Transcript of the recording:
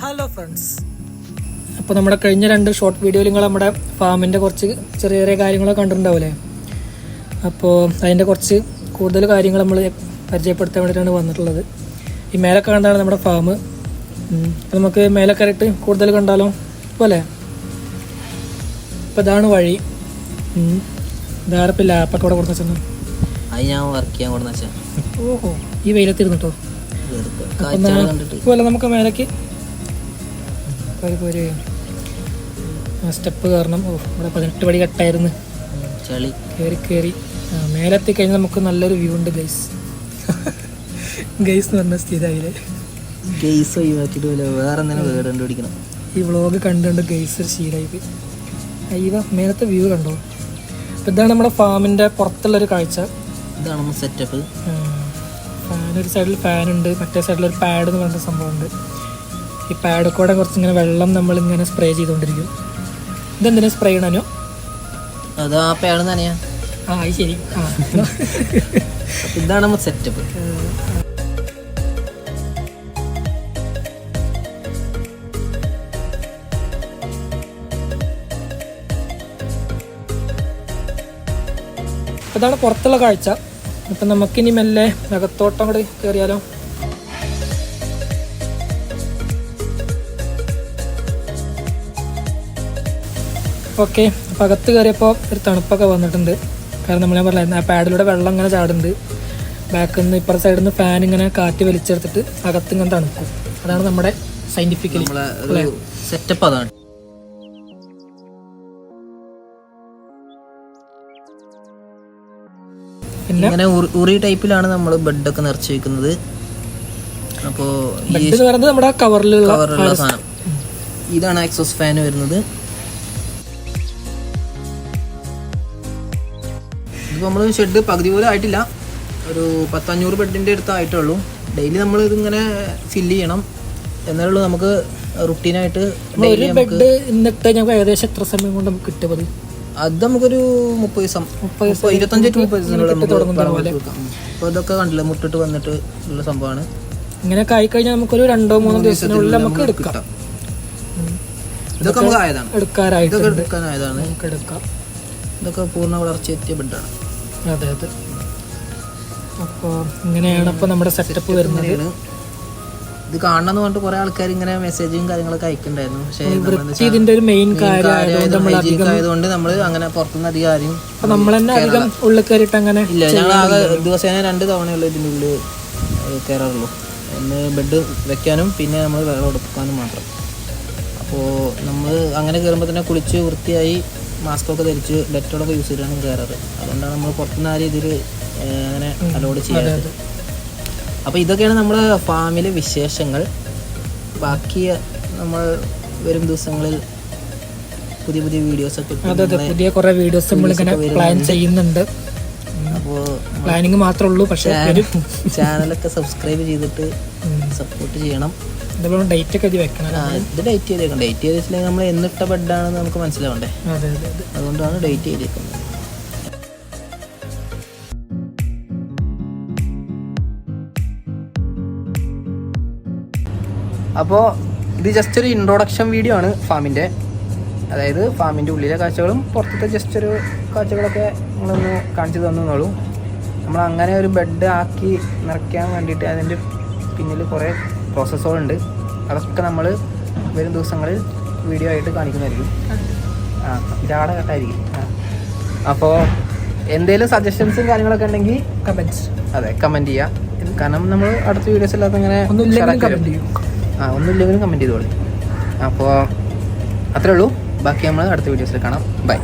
Hello friends അപ്പോൾ നമ്മുടെ കഴിഞ്ഞ രണ്ട് ഷോർട്ട് വീഡിയോയിൽ നിങ്ങൾ നമ്മുടെ ഫാമിന്റെ കുറച്ച് ചെറിയ ചെറിയ കാര്യങ്ങളൊക്കെ കണ്ടിട്ടുണ്ടാവില്ലേ അപ്പോൾ അതിന്റെ കുറച്ച് കൂടുതൽ കാര്യങ്ങൾ നമ്മൾ പരിചയപ്പെടുത്താൻ വേണ്ടിയിട്ടാണ് വന്നിട്ടുള്ളത്. ഈ മേലെ കണ്ടാണ് നമ്മുടെ ഫാം അപ്പോൾ നമുക്ക് മേലെ കയറിയിട്ട് കൂടുതൽ കണ്ടാലോ? പോലെ അപ്പോൾ ഇതാണ് വഴി. ധാരപ്പില്ല അപ്പം ഇവിടെ കൊടുത്തു അത് ഞാൻ വർക്ക് ചെയ്യാൻ കൊടുത്തു വെച്ചാൽ ഓഹോ. ഈ വെയിലത്തിരുന്നിട്ടോ കേട്ടോ നമുക്ക് മേലേക്ക് പോര് ഒരു സ്റ്റെപ്പ് കാരണം ഓ ഇവിടെ പതിനെട്ട് പടി കട്ടായിരുന്നു. ചളി. കയറി കയറി മേലെത്തി കഴിഞ്ഞാൽ നമുക്ക് നല്ലൊരു വ്യൂ ഉണ്ട് ഗൈസ് ഗൈസ് എന്ന് പറഞ്ഞ സ്ഥിതി ഗൈസ് ഒഴിവാക്കിയിട്ട് വേറെ എന്തെങ്കിലും വേർഡ് കണ്ടുപിടിക്കണം. ഈ വ്ളോഗ് കണ്ടുകൊണ്ട് ഗൈസ് ഒരു ശീലമായി പോയി. അയ്യവ മേലത്തെ വ്യൂ കണ്ടോ? അപ്പം ഇതാണ് നമ്മുടെ ഫാമിന്റെ പുറത്തുള്ളൊരു കാഴ്ച. ഇതാണ് നമ്മുടെ സെറ്റപ്പ് ഫാൻ ഒരു സൈഡിൽ ഫാൻ ഉണ്ട് മറ്റേ സൈഡിൽ ഒരു പാഡ് എന്ന് പറഞ്ഞ സംഭവമുണ്ട്. ഈ പാഡ് കൂടെ കുറച്ച് ഇങ്ങനെ വെള്ളം നമ്മൾ ഇങ്ങനെ സ്പ്രേ ചെയ്തുകൊണ്ടിരിക്കും. ഇതെന്തിനാ സ്പ്രേ ചെയ്യണോ അത് ആ പേട് തന്നെയാ ആ ശരി. ആ. ഇതാണ് നമ്മൾ സെറ്റപ്പ് അതാണ് പുറത്തുള്ള കാഴ്ച. അപ്പം നമുക്കിനി മെല്ലെ അകത്തോട്ടം കൂടി കയറിയാലോ ഓക്കെ അപ്പോൾ അകത്ത് കയറിയപ്പോൾ ഒരു തണുപ്പൊക്കെ വന്നിട്ടുണ്ട്. കാരണം നമ്മൾ ഞാൻ പറഞ്ഞായിരുന്നു ആ പാഡിലൂടെ വെള്ളം ഇങ്ങനെ ചാടുന്നുണ്ട്. ബാക്കിൽ നിന്ന് ഇപ്പുറ സൈഡിൽ നിന്ന് ഫാൻ ഇങ്ങനെ കാറ്റ് വലിച്ചെടുത്തിട്ട് അകത്ത് ഇങ്ങനെ തണുക്കും. അതാണ് നമ്മുടെ സയന്റിഫിക്കലി സെറ്റപ്പ് അതാണ്. ഇങ്ങനെ ഉറി- ടൈപ്പിലാണ് നമ്മൾ ബെഡൊക്കെ നിറച്ച് വെക്കുന്നത്. അപ്പോൾ നമ്മുടെ കവറിലുള്ള കവറുള്ള സാധനം. ഇതാണ് എക്സോസ് ഫാൻ വരുന്നത്. ഇതിപ്പോൾ നമ്മൾ ഷെഡ് പകുതി പോലും ആയിട്ടില്ല. ഒരു പത്തഞ്ഞൂറ് ബെഡിന്റെ അടുത്ത് ആയിട്ടുള്ളൂ. ഡെയിലി നമ്മൾ ഇതിങ്ങനെ ഫില്ല് ചെയ്യണം. എന്നാലുള്ളൂ നമുക്ക് റുട്ടീനായിട്ട് ഒരു ബെഡ് ഇന്നിട്ട് ഞങ്ങൾക്ക് ഏകദേശം എത്ര സമയം കൊണ്ട് നമുക്ക് കിട്ടുമത് അത് നമുക്കൊരു മുപ്പത് ദിവസം. മുപ്പത് ദിവസം. ഇരുപത്തഞ്ച് ടു മുപ്പത് ദിവസം അപ്പോൾ ഇതൊക്കെ കണ്ടില്ല മുട്ടിട്ട് വന്നിട്ട് ഉള്ള സംഭവമാണ്. ഇങ്ങനെയൊക്കെ ആയിക്കഴിഞ്ഞാൽ നമുക്കൊരു രണ്ടോ മൂന്നോ ദിവസത്തിനുള്ളിൽ നമുക്ക് എടുക്കാം. ഇതൊക്കെ നമുക്ക് ആയതാണ്. എടുക്കാനായതാണ്. നമുക്ക് എടുക്കാം. ഇതൊക്കെ പൂർണ വളർച്ച എത്തിയ ബെഡാണ് അതെ അതെ. അപ്പോൾ ഇങ്ങനെയാണ് ഇപ്പോൾ നമ്മുടെ സെറ്റപ്പ് വരുന്നത്. ഇത് കാണണമെന്ന് പറഞ്ഞിട്ട് കുറെ ആൾക്കാർ ഇങ്ങനെ മെസ്സേജും കാര്യങ്ങളൊക്കെ അയക്കുന്നുണ്ടായിരുന്നു പക്ഷേ ഇതിന്റെ ഒരു മെയിൻ നമ്മൾ അങ്ങനെ പുറത്തുനിന്ന് അധികം ആരും നമ്മൾ തന്നെ അധികം ഉള്ളിൽ കയറിയിട്ട് അങ്ങനെ ഇല്ല ഞങ്ങൾ ആകെ ദിവസേന രണ്ട് തവണയുള്ള ഇതിന്റെ ഉള്ളിൽ കയറാറുള്ളൂ ഒന്ന് ബെഡ് വെക്കാനും പിന്നെ നമ്മൾ വെള്ളം എടുക്കാനും മാത്രം. അപ്പോൾ നമ്മൾ അങ്ങനെ കയറുമ്പോൾ തന്നെ കുളിച്ച് വൃത്തിയായി മാസ്കൊക്കെ ധരിച്ച് ഡെറ്റോളൊക്കെ യൂസ് ചെയ്തിട്ടാണ് കയറാറ്. അതുകൊണ്ടാണ് നമ്മൾ പുറത്തുനിന്ന് ആ രീതിയിൽ അങ്ങനെ അലോഡ് ചെയ്യാറ്. അപ്പോൾ ഇതൊക്കെയാണ് നമ്മുടെ ഫാമിലെ വിശേഷങ്ങൾ. ബാക്കി നമ്മൾ വരും ദിവസങ്ങളിൽ പുതിയ പുതിയ വീഡിയോസൊക്കെ അതെ അതെ. പുതിയ കുറെ വീഡിയോസ് പ്ലാൻ ചെയ്യുന്നുണ്ട്. അപ്പോൾ പ്ലാനിങ് മാത്രമേ ഉള്ളൂ പക്ഷേ ചാനലൊക്കെ സബ്സ്ക്രൈബ് ചെയ്തിട്ട് സപ്പോർട്ട് ചെയ്യണം. ഇതുപോലെ ഡേറ്റ് ഒക്കെ എഴുതി വെക്കണം ഇത് ഡേറ്റ് ചെയ്തേക്കണം. ഡേറ്റ് ചെയ്ത് നമ്മൾ എന്നിട്ട ബെഡാണെന്ന് നമുക്ക് മനസ്സിലാവണ്ടേ? അതെ അതെ അതെ. അതുകൊണ്ടാണ് ഡേറ്റ് ചെയ്തേക്കുന്നത്. അപ്പോൾ ഇത് ജസ്റ്റ് ഒരു ഇൻട്രൊഡക്ഷൻ വീഡിയോ ആണ് ഫാമിന്റെ. അതായത് ഫാമിന്റെ ഉള്ളിലെ കാഴ്ചകളും പുറത്തത്തെ ജസ്റ്റ് ഒരു കാഴ്ചകളൊക്കെ നിങ്ങളൊന്ന് കാണിച്ചു തന്നോളൂ. നമ്മൾ അങ്ങനെ ഒരു ബെഡ് ആക്കി നിറയ്ക്കാൻ വേണ്ടിയിട്ട് അതിന്റെ പിന്നിൽ കുറേ പ്രോസസ്സുകളുണ്ട് അതൊക്കെ നമ്മൾ വരും ദിവസങ്ങളിൽ വീഡിയോ ആയിട്ട് കാണിക്കുന്നതായിരിക്കും. ആ ഇതാടെ കട്ടായിരിക്കും. അപ്പോൾ എന്തെങ്കിലും സജഷൻസും കാര്യങ്ങളൊക്കെ ഉണ്ടെങ്കിൽ കമന്റ്സ് അതെ കമന്റ് ചെയ്യുക കാരണം നമ്മൾ അടുത്ത വീഡിയോസ് എല്ലാം ഇങ്ങനെ. ആ ഒന്നുമില്ലെങ്കിലും കമന്റ് ചെയ്തോളൂ. അപ്പോൾ അത്രേ ഉള്ളൂ. ബാക്കി നമ്മൾ അടുത്ത വീഡിയോസിൽ കാണാം. ബൈ